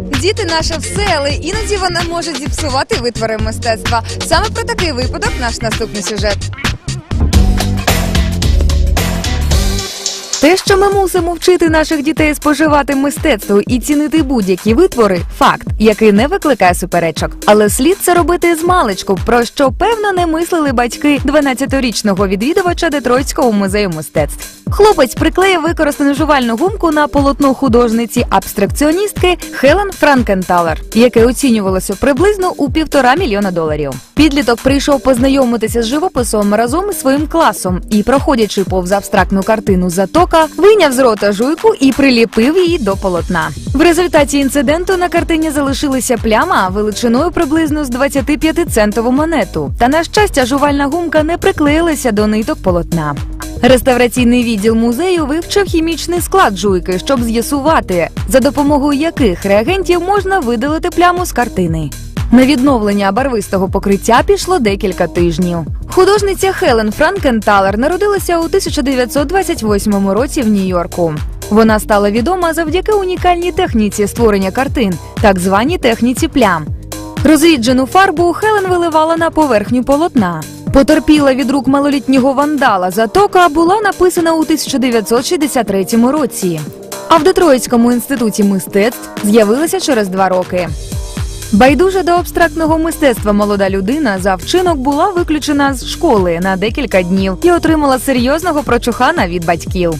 Діти наше все, але іноді вони можуть зіпсувати витвори мистецтва. Саме про такий випадок наш наступний сюжет. Те, що ми мусимо вчити наших дітей споживати мистецтво і цінити будь-які витвори, факт, який не викликає суперечок. Але слід це робити з маличку, про що певно не мислили батьки 12-річного відвідувача Детройтського музею мистецтв. Хлопець приклеїв використану жувальну гумку на полотно художниці абстракціоністки Хелен Франкенталер, яке оцінювалося приблизно у півтора мільйона доларів. Підліток прийшов познайомитися з живописом разом із своїм класом і, проходячи повз абстрактну картину затока, вийняв з рота жуйку і приліпив її до полотна. В результаті інциденту на картині залишилася пляма величиною приблизно з 25-центову монету. Та на щастя, жувальна гумка не приклеїлася до ниток полотна. Реставраційний відділ музею вивчив хімічний склад жуйки, щоб з'ясувати, за допомогою яких реагентів можна видалити пляму з картини. На відновлення барвистого покриття пішло декілька тижнів. Художниця Хелен Франкенталер народилася у 1928 році в Нью-Йорку. Вона стала відома завдяки унікальній техніці створення картин, так званій техніці плям. Розріджену фарбу Хелен виливала на поверхню полотна. Потерпіла від рук малолітнього вандала затока була написана у 1963 році. А в Детройтському інституті мистецтв з'явилася через два роки. Байдужа до абстрактного мистецтва молода людина за вчинок була виключена з школи на декілька днів і отримала серйозного прочухана від батьків.